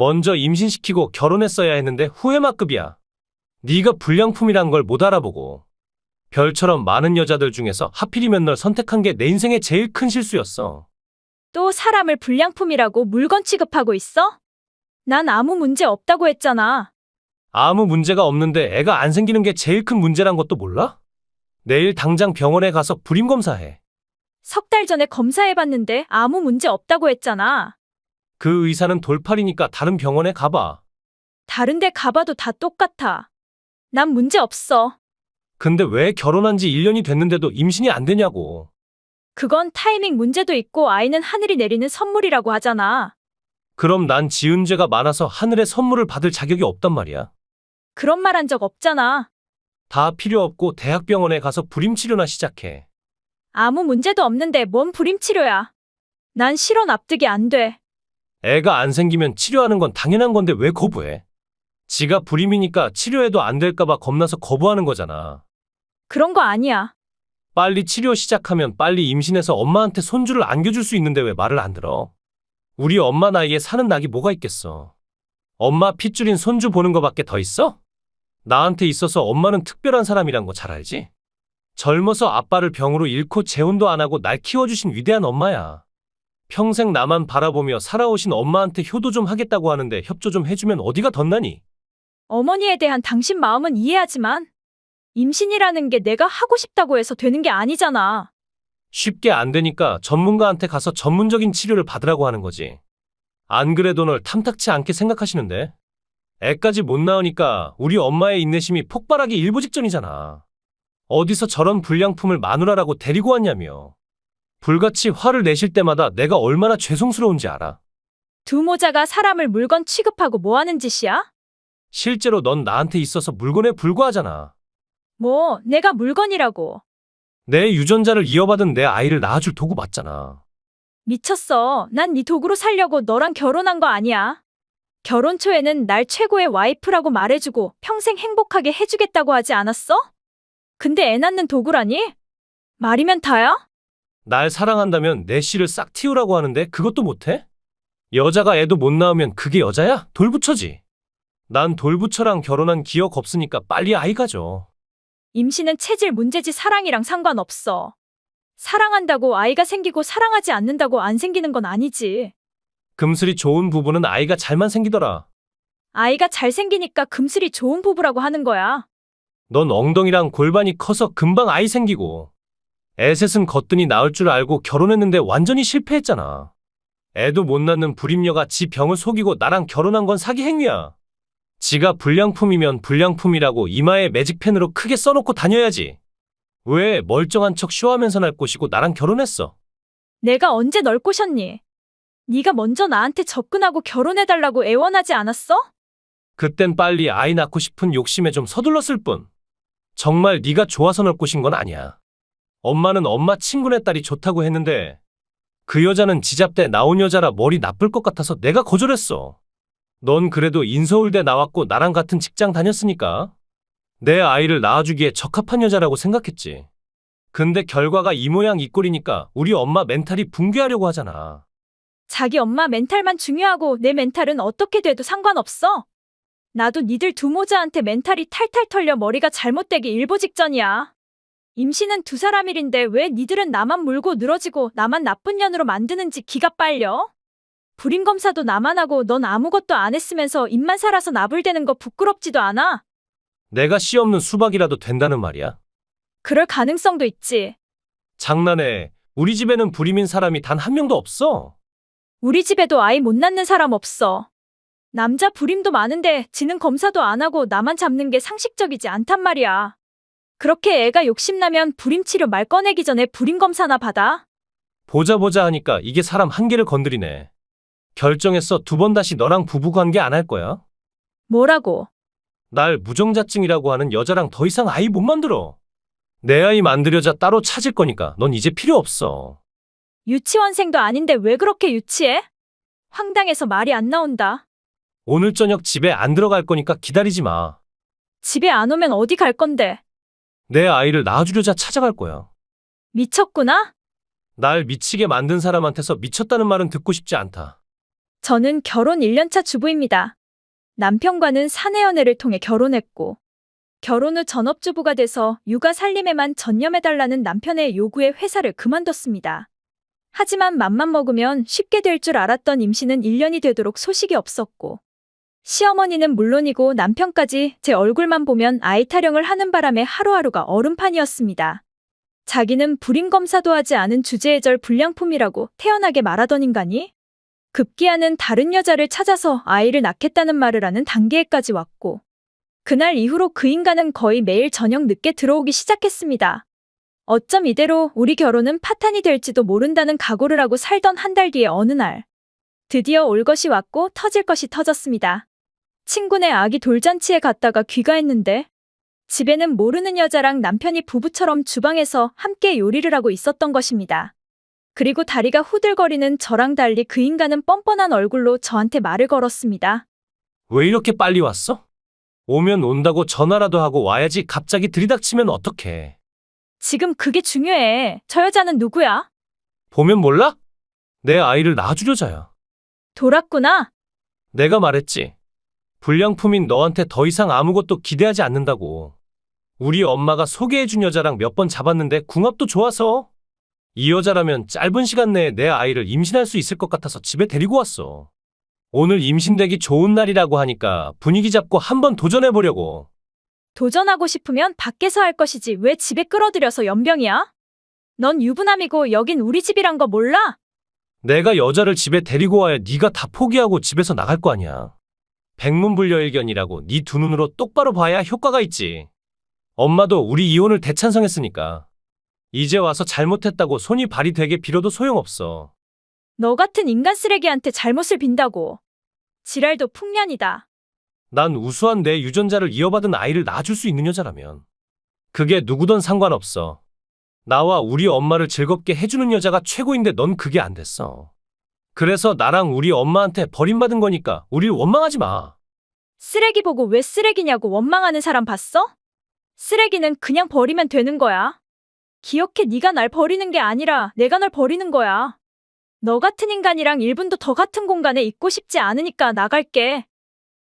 먼저 임신시키고 결혼했어야 했는데 후회마급이야. 네가 불량품이란 걸 못 알아보고 별처럼 많은 여자들 중에서 하필이면 널 선택한 게 내 인생의 제일 큰 실수였어. 또 사람을 불량품이라고 물건 취급하고 있어? 난 아무 문제 없다고 했잖아. 아무 문제가 없는데 애가 안 생기는 게 제일 큰 문제란 것도 몰라? 내일 당장 병원에 가서 불임 검사해. 석 달 전에 검사해봤는데 아무 문제 없다고 했잖아. 그 의사는 돌팔이니까 다른 병원에 가봐. 다른데 가봐도 다 똑같아. 난 문제 없어. 근데 왜 결혼한 지 1년이 됐는데도 임신이 안 되냐고. 그건 타이밍 문제도 있고 아이는 하늘이 내리는 선물이라고 하잖아. 그럼 난 지은 죄가 많아서 하늘의 선물을 받을 자격이 없단 말이야. 그런 말 한 적 없잖아. 다 필요 없고 대학병원에 가서 불임 치료나 시작해. 아무 문제도 없는데 뭔 불임 치료야. 난 실혼 납득이 안 돼. 애가 안 생기면 치료하는 건 당연한 건데 왜 거부해? 지가 불임이니까 치료해도 안 될까봐 겁나서 거부하는 거잖아. 그런 거 아니야. 빨리 치료 시작하면 빨리 임신해서 엄마한테 손주를 안겨줄 수 있는데 왜 말을 안 들어? 우리 엄마 나이에 사는 낙이 뭐가 있겠어? 엄마 핏줄인 손주 보는 거밖에 더 있어? 나한테 있어서 엄마는 특별한 사람이란 거 잘 알지? 젊어서 아빠를 병으로 잃고 재혼도 안 하고 날 키워주신 위대한 엄마야. 평생 나만 바라보며 살아오신 엄마한테 효도 좀 하겠다고 하는데 협조 좀 해주면 어디가 덧나니? 어머니에 대한 당신 마음은 이해하지만 임신이라는 게 내가 하고 싶다고 해서 되는 게 아니잖아. 쉽게 안 되니까 전문가한테 가서 전문적인 치료를 받으라고 하는 거지. 안 그래도 널 탐탁치 않게 생각하시는데? 애까지 못 낳으니까 우리 엄마의 인내심이 폭발하기 일보 직전이잖아. 어디서 저런 불량품을 마누라라고 데리고 왔냐며. 불같이 화를 내실 때마다 내가 얼마나 죄송스러운지 알아. 두 모자가 사람을 물건 취급하고 뭐 하는 짓이야? 실제로 넌 나한테 있어서 물건에 불과하잖아. 뭐, 내가 물건이라고. 내 유전자를 이어받은 내 아이를 낳아줄 도구 맞잖아. 미쳤어. 난 네 도구로 살려고 너랑 결혼한 거 아니야. 결혼 초에는 날 최고의 와이프라고 말해주고 평생 행복하게 해주겠다고 하지 않았어? 근데 애 낳는 도구라니? 말이면 다야? 날 사랑한다면 내 씨를 싹 틔우라고 하는데 그것도 못해? 여자가 애도 못 낳으면 그게 여자야? 돌부처지. 난 돌부처랑 결혼한 기억 없으니까 빨리 아이 가져. 임신은 체질 문제지 사랑이랑 상관없어. 사랑한다고 아이가 생기고 사랑하지 않는다고 안 생기는 건 아니지. 금슬이 좋은 부부는 아이가 잘만 생기더라. 아이가 잘 생기니까 금슬이 좋은 부부라고 하는 거야. 넌 엉덩이랑 골반이 커서 금방 아이 생기고 애셋은 거뜬히 낳을 줄 알고 결혼했는데 완전히 실패했잖아. 애도 못 낳는 불임녀가 지 병을 속이고 나랑 결혼한 건 사기 행위야. 지가 불량품이면 불량품이라고 이마에 매직펜으로 크게 써놓고 다녀야지. 왜 멀쩡한 척 쇼하면서 날 꼬시고 나랑 결혼했어? 내가 언제 널 꼬셨니? 네가 먼저 나한테 접근하고 결혼해달라고 애원하지 않았어? 그땐 빨리 아이 낳고 싶은 욕심에 좀 서둘렀을 뿐. 정말 네가 좋아서 널 꼬신 건 아니야. 엄마는 엄마 친구네 딸이 좋다고 했는데 그 여자는 지잡대 나온 여자라 머리 나쁠 것 같아서 내가 거절했어. 넌 그래도 인서울대 나왔고 나랑 같은 직장 다녔으니까 내 아이를 낳아주기에 적합한 여자라고 생각했지. 근데 결과가 이 모양 이 꼴이니까 우리 엄마 멘탈이 붕괴하려고 하잖아. 자기 엄마 멘탈만 중요하고 내 멘탈은 어떻게 돼도 상관없어. 나도 니들 두 모자한테 멘탈이 탈탈 털려 머리가 잘못되기 일보 직전이야. 임신은 두 사람 일인데 왜 니들은 나만 물고 늘어지고 나만 나쁜 년으로 만드는지 기가 빨려? 불임 검사도 나만 하고 넌 아무것도 안 했으면서 입만 살아서 나불대는 거 부끄럽지도 않아? 내가 씨 없는 수박이라도 된다는 말이야. 그럴 가능성도 있지. 장난해. 우리 집에는 불임인 사람이 단 한 명도 없어. 우리 집에도 아이 못 낳는 사람 없어. 남자 불임도 많은데 지는 검사도 안 하고 나만 잡는 게 상식적이지 않단 말이야. 그렇게 애가 욕심나면 불임 치료 말 꺼내기 전에 불임 검사나 받아. 보자 보자 하니까 이게 사람 한계를 건드리네. 결정했어. 두 번 다시 너랑 부부 관계 안 할 거야. 뭐라고? 날 무정자증이라고 하는 여자랑 더 이상 아이 못 만들어. 내 아이 만들여자 따로 찾을 거니까 넌 이제 필요 없어. 유치원생도 아닌데 왜 그렇게 유치해? 황당해서 말이 안 나온다. 오늘 저녁 집에 안 들어갈 거니까 기다리지 마. 집에 안 오면 어디 갈 건데? 내 아이를 낳아주려자 찾아갈 거야. 미쳤구나? 날 미치게 만든 사람한테서 미쳤다는 말은 듣고 싶지 않다. 저는 결혼 1년차 주부입니다. 남편과는 사내 연애를 통해 결혼했고, 결혼 후 전업주부가 돼서 육아 살림에만 전념해달라는 남편의 요구에 회사를 그만뒀습니다. 하지만 맘만 먹으면 쉽게 될 줄 알았던 임신은 1년이 되도록 소식이 없었고, 시어머니는 물론이고 남편까지 제 얼굴만 보면 아이 타령을 하는 바람에 하루하루가 얼음판이었습니다. 자기는 불임 검사도 하지 않은 주제의절 불량품이라고 태연하게 말하던 인간이 급기야는 다른 여자를 찾아서 아이를 낳겠다는 말을 하는 단계에까지 왔고 그날 이후로 그 인간은 거의 매일 저녁 늦게 들어오기 시작했습니다. 어쩜 이대로 우리 결혼은 파탄이 될지도 모른다는 각오를 하고 살던 한 달 뒤에 어느 날 드디어 올 것이 왔고 터질 것이 터졌습니다. 친구네 아기 돌잔치에 갔다가 귀가했는데 집에는 모르는 여자랑 남편이 부부처럼 주방에서 함께 요리를 하고 있었던 것입니다. 그리고 다리가 후들거리는 저랑 달리 그 인간은 뻔뻔한 얼굴로 저한테 말을 걸었습니다. 왜 이렇게 빨리 왔어? 오면 온다고 전화라도 하고 와야지 갑자기 들이닥치면 어떡해. 지금 그게 중요해. 저 여자는 누구야? 보면 몰라? 내 아이를 낳아주려자야. 돌았구나. 내가 말했지. 불량품인 너한테 더 이상 아무것도 기대하지 않는다고. 우리 엄마가 소개해준 여자랑 몇 번 잡았는데 궁합도 좋아서. 이 여자라면 짧은 시간 내에 내 아이를 임신할 수 있을 것 같아서 집에 데리고 왔어. 오늘 임신되기 좋은 날이라고 하니까 분위기 잡고 한번 도전해보려고. 도전하고 싶으면 밖에서 할 것이지 왜 집에 끌어들여서 연병이야? 넌 유부남이고 여긴 우리 집이란 거 몰라? 내가 여자를 집에 데리고 와야 네가 다 포기하고 집에서 나갈 거 아니야. 백문불여일견이라고 네 두 눈으로 똑바로 봐야 효과가 있지. 엄마도 우리 이혼을 대찬성했으니까. 이제 와서 잘못했다고 손이 발이 되게 빌어도 소용없어. 너 같은 인간 쓰레기한테 잘못을 빈다고. 지랄도 풍년이다. 난 우수한 내 유전자를 이어받은 아이를 낳아줄 수 있는 여자라면. 그게 누구든 상관없어. 나와 우리 엄마를 즐겁게 해주는 여자가 최고인데 넌 그게 안 됐어. 그래서 나랑 우리 엄마한테 버림받은 거니까 우릴 원망하지 마. 쓰레기 보고 왜 쓰레기냐고 원망하는 사람 봤어? 쓰레기는 그냥 버리면 되는 거야. 기억해 네가 날 버리는 게 아니라 내가 널 버리는 거야. 너 같은 인간이랑 1분도 더 같은 공간에 있고 싶지 않으니까 나갈게.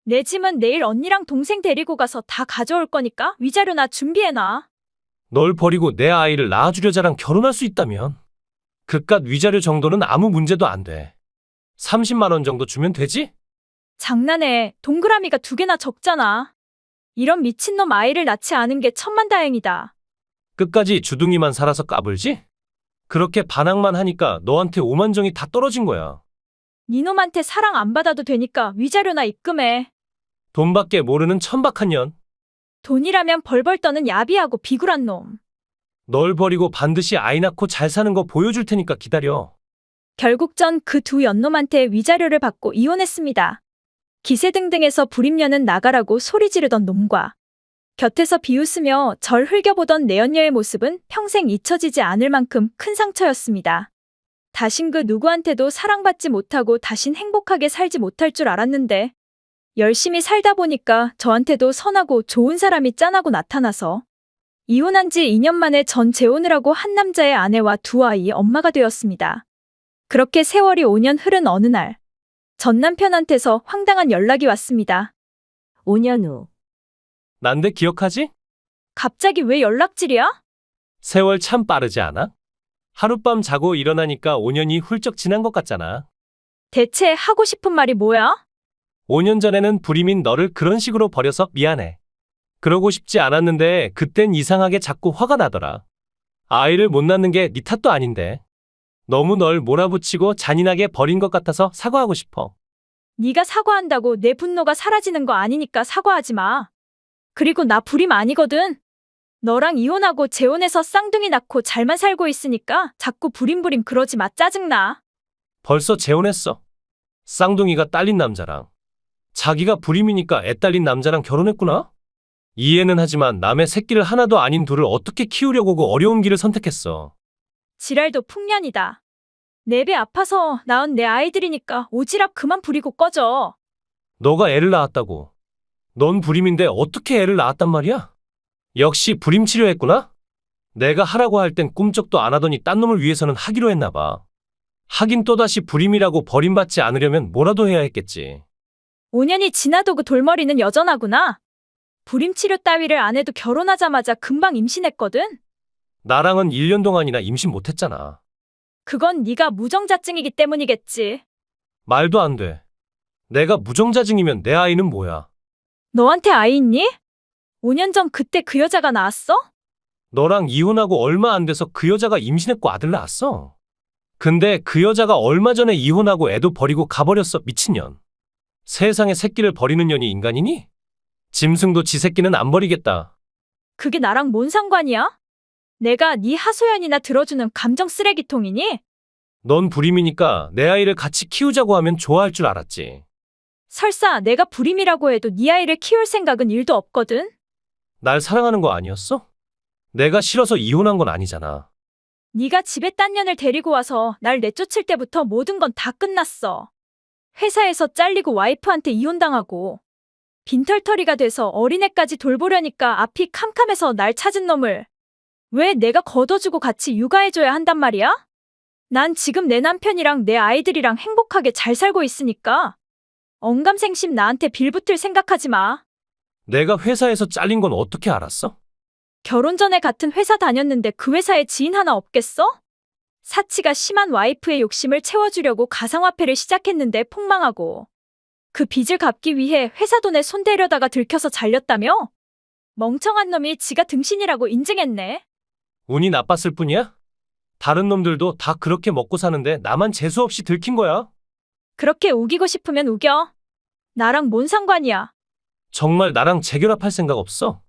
내 짐은 내일 언니랑 동생 데리고 가서 다 가져올 거니까 위자료나 준비해놔. 널 버리고 내 아이를 낳아주려자랑 결혼할 수 있다면 그깟 위자료 정도는 아무 문제도 안 돼. 30만 원 정도 주면 되지? 장난해. 동그라미가 두 개나 적잖아. 이런 미친놈 아이를 낳지 않은 게 천만 다행이다. 끝까지 주둥이만 살아서 까불지? 그렇게 반항만 하니까 너한테 오만정이 다 떨어진 거야. 니놈한테 사랑 안 받아도 되니까 위자료나 입금해. 돈밖에 모르는 천박한 년. 돈이라면 벌벌 떠는 야비하고 비굴한 놈. 널 버리고 반드시 아이 낳고 잘 사는 거 보여줄 테니까 기다려. 결국 전 그 두 연놈한테 위자료를 받고 이혼했습니다. 기세 등등해서 불임녀는 나가라고 소리 지르던 놈과 곁에서 비웃으며 절 흘겨보던 내연녀의 모습은 평생 잊혀지지 않을 만큼 큰 상처였습니다. 다신 그 누구한테도 사랑받지 못하고 다신 행복하게 살지 못할 줄 알았는데 열심히 살다 보니까 저한테도 선하고 좋은 사람이 짠하고 나타나서 이혼한 지 2년 만에 전 재혼을 하고 한 남자의 아내와 두 아이의 엄마가 되었습니다. 그렇게 세월이 5년 흐른 어느 날, 전 남편한테서 황당한 연락이 왔습니다. 5년 후 난데 기억하지? 갑자기 왜 연락질이야? 세월 참 빠르지 않아? 하룻밤 자고 일어나니까 5년이 훌쩍 지난 것 같잖아. 대체 하고 싶은 말이 뭐야? 5년 전에는 불임인 너를 그런 식으로 버려서 미안해. 그러고 싶지 않았는데 그땐 이상하게 자꾸 화가 나더라. 아이를 못 낳는 게 네 탓도 아닌데. 너무 널 몰아붙이고 잔인하게 버린 것 같아서 사과하고 싶어. 네가 사과한다고 내 분노가 사라지는 거 아니니까 사과하지 마. 그리고 나 불임 아니거든. 너랑 이혼하고 재혼해서 쌍둥이 낳고 잘만 살고 있으니까 자꾸 불임불임 그러지 마 짜증나. 벌써 재혼했어. 쌍둥이가 딸린 남자랑. 자기가 불임이니까 애 딸린 남자랑 결혼했구나? 이해는 하지만 남의 새끼를 하나도 아닌 둘을 어떻게 키우려고 어려운 길을 선택했어. 지랄도 풍년이다. 내 배 아파서 낳은 내 아이들이니까 오지랖 그만 부리고 꺼져. 너가 애를 낳았다고. 넌 불임인데 어떻게 애를 낳았단 말이야? 역시 불임 치료했구나? 내가 하라고 할 땐 꿈쩍도 안 하더니 딴 놈을 위해서는 하기로 했나 봐. 하긴 또다시 불임이라고 버림받지 않으려면 뭐라도 해야 했겠지. 5년이 지나도 그 돌머리는 여전하구나. 불임 치료 따위를 안 해도 결혼하자마자 금방 임신했거든. 나랑은 1년 동안이나 임신 못했잖아. 그건 네가 무정자증이기 때문이겠지. 말도 안 돼. 내가 무정자증이면 내 아이는 뭐야? 너한테 아이 있니? 5년 전 그때 그 여자가 나왔어? 너랑 이혼하고 얼마 안 돼서 그 여자가 임신했고 아들 낳았어. 근데 그 여자가 얼마 전에 이혼하고 애도 버리고 가버렸어, 미친년. 세상에 새끼를 버리는 년이 인간이니? 짐승도 지 새끼는 안 버리겠다. 그게 나랑 뭔 상관이야? 내가 네 하소연이나 들어주는 감정 쓰레기통이니? 넌 불임이니까 내 아이를 같이 키우자고 하면 좋아할 줄 알았지. 설사 내가 불임이라고 해도 네 아이를 키울 생각은 일도 없거든. 날 사랑하는 거 아니었어? 내가 싫어서 이혼한 건 아니잖아. 네가 집에 딴 년을 데리고 와서 날 내쫓을 때부터 모든 건 다 끝났어. 회사에서 잘리고 와이프한테 이혼당하고 빈털터리가 돼서 어린애까지 돌보려니까 앞이 캄캄해서 날 찾은 놈을 왜 내가 걷어주고 같이 육아해줘야 한단 말이야? 난 지금 내 남편이랑 내 아이들이랑 행복하게 잘 살고 있으니까 언감생심 나한테 빌붙을 생각하지 마. 내가 회사에서 잘린 건 어떻게 알았어? 결혼 전에 같은 회사 다녔는데 그 회사에 지인 하나 없겠어? 사치가 심한 와이프의 욕심을 채워주려고 가상화폐를 시작했는데 폭망하고 그 빚을 갚기 위해 회사 돈에 손대려다가 들켜서 잘렸다며? 멍청한 놈이 지가 등신이라고 인증했네. 운이 나빴을 뿐이야? 다른 놈들도 다 그렇게 먹고 사는데 나만 재수없이 들킨 거야? 그렇게 우기고 싶으면 우겨. 나랑 뭔 상관이야. 정말 나랑 재결합할 생각 없어?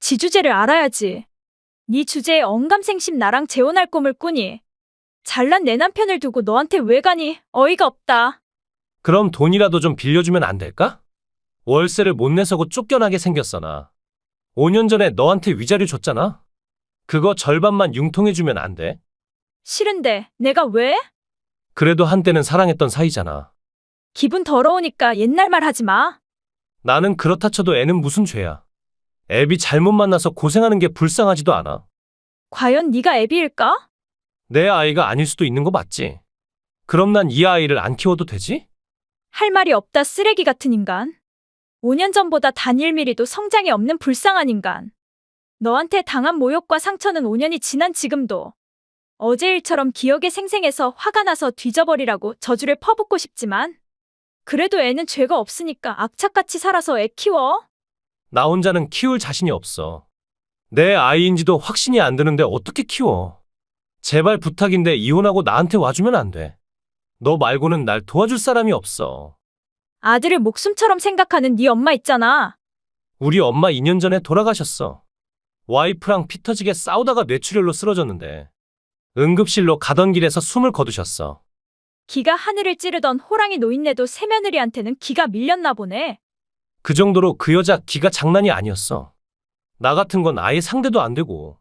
지 주제를 알아야지. 네 주제에 언감생심 나랑 재혼할 꿈을 꾸니. 잘난 내 남편을 두고 너한테 왜 가니? 어이가 없다. 그럼 돈이라도 좀 빌려주면 안 될까? 월세를 못 내서고 쫓겨나게 생겼어, 나. 5년 전에 너한테 위자료 줬잖아? 그거 절반만 융통해주면 안 돼? 싫은데 내가 왜? 그래도 한때는 사랑했던 사이잖아. 기분 더러우니까 옛날 말 하지 마. 나는 그렇다 쳐도 애는 무슨 죄야. 애비 잘못 만나서 고생하는 게 불쌍하지도 않아. 과연 네가 애비일까? 내 아이가 아닐 수도 있는 거 맞지? 그럼 난 이 아이를 안 키워도 되지? 할 말이 없다 쓰레기 같은 인간. 5년 전보다 단 1미리도 성장이 없는 불쌍한 인간. 너한테 당한 모욕과 상처는 5년이 지난 지금도 어제 일처럼 기억에 생생해서 화가 나서 뒤져버리라고 저주를 퍼붓고 싶지만 그래도 애는 죄가 없으니까 악착같이 살아서 애 키워. 나 혼자는 키울 자신이 없어. 내 아이인지도 확신이 안 드는데 어떻게 키워? 제발 부탁인데 이혼하고 나한테 와주면 안 돼. 너 말고는 날 도와줄 사람이 없어. 아들을 목숨처럼 생각하는 네 엄마 있잖아. 우리 엄마 2년 전에 돌아가셨어. 와이프랑 피 터지게 싸우다가 뇌출혈로 쓰러졌는데 응급실로 가던 길에서 숨을 거두셨어. 기가 하늘을 찌르던 호랑이 노인네도 새며느리한테는 기가 밀렸나 보네. 그 정도로 그 여자 기가 장난이 아니었어. 나 같은 건 아예 상대도 안 되고.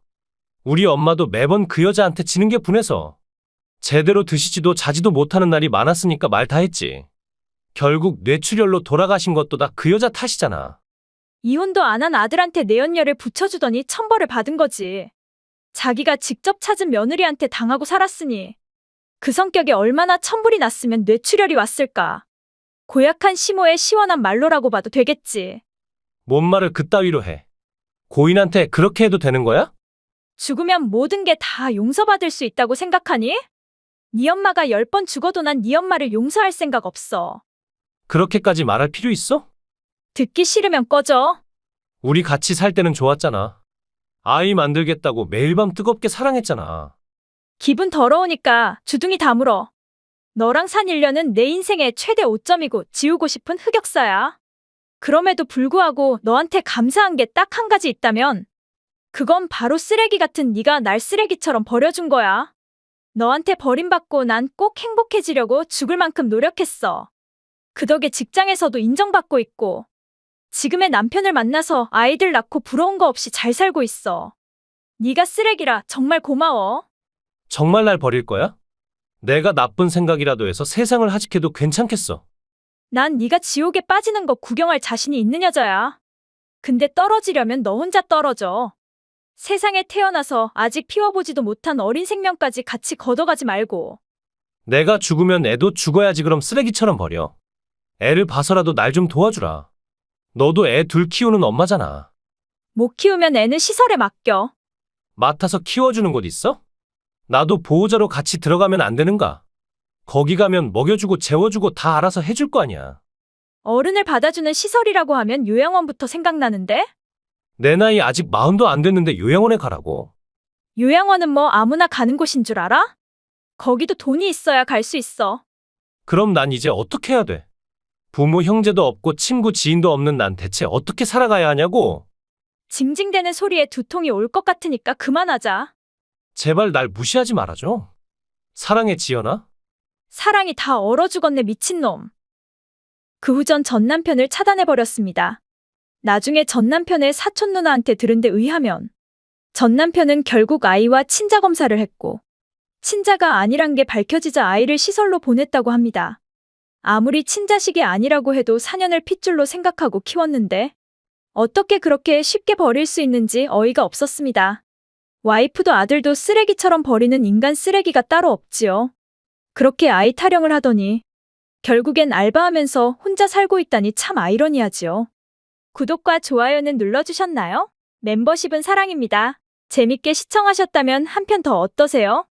우리 엄마도 매번 그 여자한테 지는 게 분해서 제대로 드시지도 자지도 못하는 날이 많았으니까 말 다 했지. 결국 뇌출혈로 돌아가신 것도 다 그 여자 탓이잖아. 이혼도 안 한 아들한테 내연녀를 붙여주더니 천벌을 받은 거지. 자기가 직접 찾은 며느리한테 당하고 살았으니 그 성격에 얼마나 천불이 났으면 뇌출혈이 왔을까. 고약한 시모의 시원한 말로라고 봐도 되겠지. 뭔 말을 그따위로 해. 고인한테 그렇게 해도 되는 거야? 죽으면 모든 게 다 용서받을 수 있다고 생각하니? 네 엄마가 열 번 죽어도 난 네 엄마를 용서할 생각 없어. 그렇게까지 말할 필요 있어? 듣기 싫으면 꺼져. 우리 같이 살 때는 좋았잖아. 아이 만들겠다고 매일 밤 뜨겁게 사랑했잖아. 기분 더러우니까 주둥이 다물어. 너랑 산 1년은 내 인생의 최대 오점이고 지우고 싶은 흑역사야. 그럼에도 불구하고 너한테 감사한 게 딱 한 가지 있다면 그건 바로 쓰레기 같은 네가 날 쓰레기처럼 버려준 거야. 너한테 버림받고 난 꼭 행복해지려고 죽을 만큼 노력했어. 그 덕에 직장에서도 인정받고 있고 지금의 남편을 만나서 아이들 낳고 부러운 거 없이 잘 살고 있어. 네가 쓰레기라 정말 고마워. 정말 날 버릴 거야? 내가 나쁜 생각이라도 해서 세상을 하직해도 괜찮겠어. 난 네가 지옥에 빠지는 거 구경할 자신이 있는 여자야. 근데 떨어지려면 너 혼자 떨어져. 세상에 태어나서 아직 피워보지도 못한 어린 생명까지 같이 걷어가지 말고. 내가 죽으면 애도 죽어야지 그럼 쓰레기처럼 버려. 애를 봐서라도 날 좀 도와주라. 너도 애 둘 키우는 엄마잖아. 못 키우면 애는 시설에 맡겨. 맡아서 키워주는 곳 있어? 나도 보호자로 같이 들어가면 안 되는가? 거기 가면 먹여주고 재워주고 다 알아서 해줄 거 아니야. 어른을 받아주는 시설이라고 하면 요양원부터 생각나는데? 내 나이 아직 마흔도 안 됐는데 요양원에 가라고. 요양원은 뭐 아무나 가는 곳인 줄 알아? 거기도 돈이 있어야 갈 수 있어. 그럼 난 이제 어떻게 해야 돼? 부모 형제도 없고 친구 지인도 없는 난 대체 어떻게 살아가야 하냐고? 징징대는 소리에 두통이 올 것 같으니까 그만하자. 제발 날 무시하지 말아줘. 사랑해 지연아? 사랑이 다 얼어 죽었네 미친놈. 그 후 전 전 남편을 차단해버렸습니다. 나중에 전 남편의 사촌 누나한테 들은 데 의하면 전 남편은 결국 아이와 친자 검사를 했고 친자가 아니란 게 밝혀지자 아이를 시설로 보냈다고 합니다. 아무리 친자식이 아니라고 해도 4년을 핏줄로 생각하고 키웠는데 어떻게 그렇게 쉽게 버릴 수 있는지 어이가 없었습니다. 와이프도 아들도 쓰레기처럼 버리는 인간 쓰레기가 따로 없지요. 그렇게 아이 타령을 하더니 결국엔 알바하면서 혼자 살고 있다니 참 아이러니하지요. 구독과 좋아요는 눌러주셨나요? 멤버십은 사랑입니다. 재밌게 시청하셨다면 한 편 더 어떠세요?